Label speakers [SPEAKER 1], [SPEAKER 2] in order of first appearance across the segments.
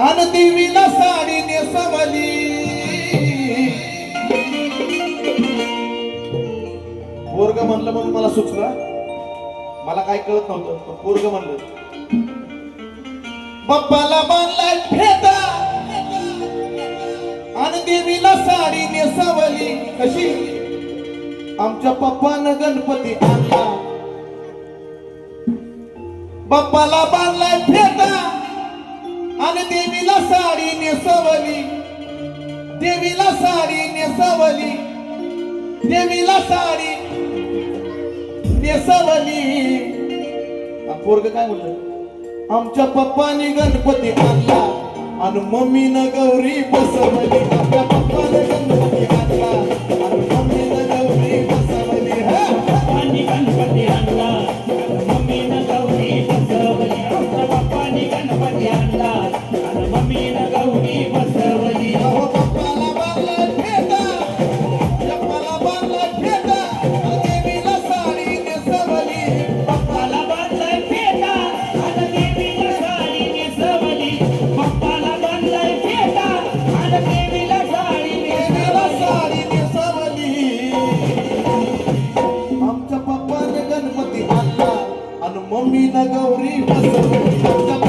[SPEAKER 1] अन देवीला साडी नेसवली. पोरग म्हणलं म्हणून मला सुचलं. मला काय कळत नव्हतं पोरग म्हणलं. बाप्पाला बांधलाय फेटा आणि देवीला साडी नेसवली. कशी? आमच्या पप्पानं गणपती आणला. बाप्पाला बांधलाय फेटा. आणि देवीला साडी नेसवली. देवीला साडी नेसवली. देवीला साडी नेसवली. पोरग काय म्हणलं? आमच्या पप्पानी गणपती आणला. आणि मम्मीनं गौरी बसवली. आमच्या पप्पाने गणपती आणला. आणि मम्मीनं गौरी बसवली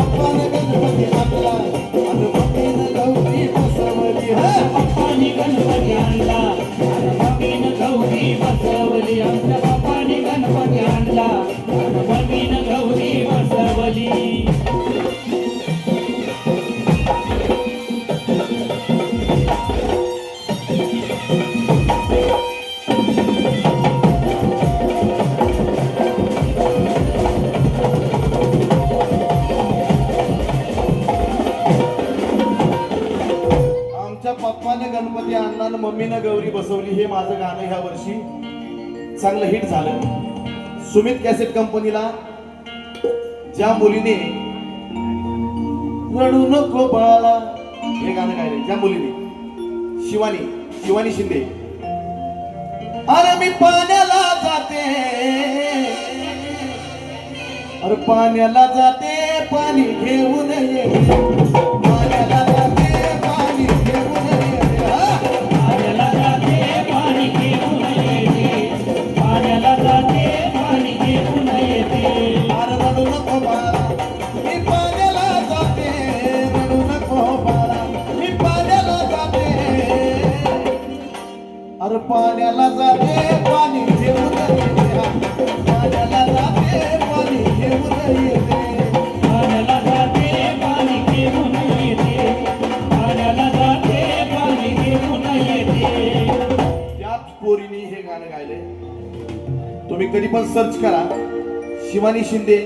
[SPEAKER 2] मम्मीनं गौरी बसवली
[SPEAKER 1] हे माझं गाणं ह्या वर्षी चांगलं हिट झालं. सुमित कॅसेट कंपनीला ज्या मुलीने रडू नको बाळा हे गाणं गायले ज्या मुलीने शिवानी शिवानी शिंदे. अरे मी पाण्याला जाते. अरे पाण्याला जाते पाणी घेऊन ये. अरे पाण्याला जाते पाणी घेऊन येते. पाण्याला जाते पाणी घेऊन येते.
[SPEAKER 2] पाण्याला जाते पाणी घेऊन येते. पाण्याला जाते पाणी घेऊन येते.
[SPEAKER 1] त्याच पोरीने हे गाणं गायले तुम्ही कधी पण सर्च करा. शिवानी शिंदे.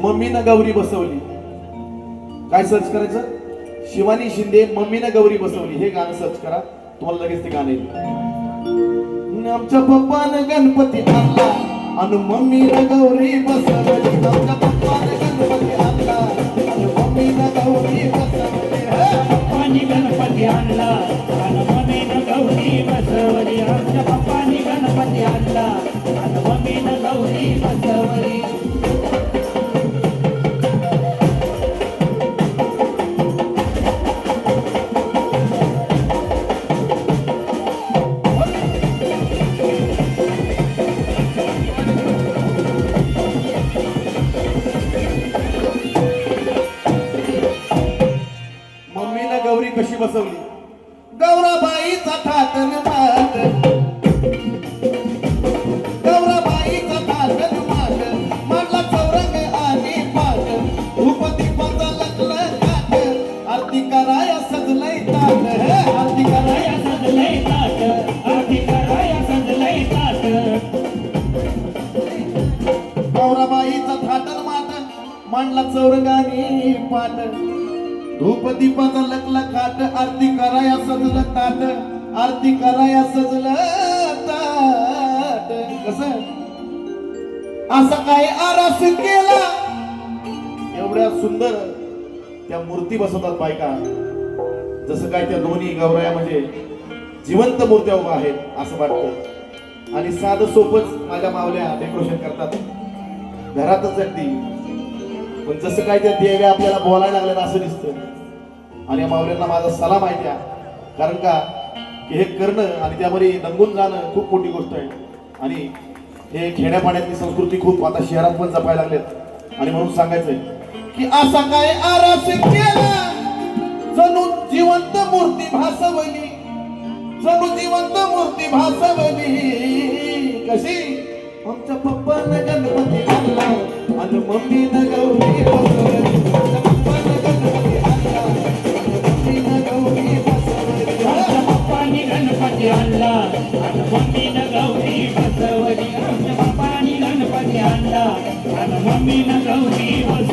[SPEAKER 1] मम्मीनं गौरी बसवली. काय सर्च करायचं? शिवानी शिंदे मम्मीनं गौरी बसवली. हे गाणं सर्च करा. तुम्हाला लगेच ते गाणं येईल. आमच्या पप्पानं गणपती आणला. आणि मम्मीनं गौरी बसवली. आमच्या बसवली. गौराबाईचा थाटन माट गौराबाईचा थाटन चौरंग आणि पाट धूपदीपाचा लकला काट आरती कराया सजलय ताट आरती कराया
[SPEAKER 2] सजलय ताट आरती कराया सजलय ताट
[SPEAKER 1] गौराबाईचा थाटन माट मांडला चौरंग आणि पाट धूप दीपाचा लकला काट आरती कराया सजल ताट आरती कराया सजल ताट. कस? असा काय आरास केला? एवढ्या सुंदर त्या मूर्ती बसवतात बायका. जसं काय त्या दोन्ही गौराया म्हणजे जिवंत मूर्त्या उभ्या आहेत असं वाटतं. आणि साधं सोपच माझ्या मावल्या डेकोरेशन करतात. घरातच अगदी पण जसं काय त्या देव्या आपल्याला बोलायला लागल्या असं दिसतं आणि या माऊल्यांना माझा सलाम आहे त्या. कारण का? की हे करणं आणि त्यामध्ये दंगून जाणं खूप मोठी गोष्ट आहे. आणि हे खेड्यापाड्यातली संस्कृती खूप आता शहरात पण जपायला लागलेत. आणि म्हणून सांगायचंय की असा काय आरास केला? जणू जिवंत मूर्ती भासवली. जणू जिवंत मूर्ती भासवली. कशी? आमच्या पप्पानं गणपती आणला आणि मम्मीनं
[SPEAKER 2] He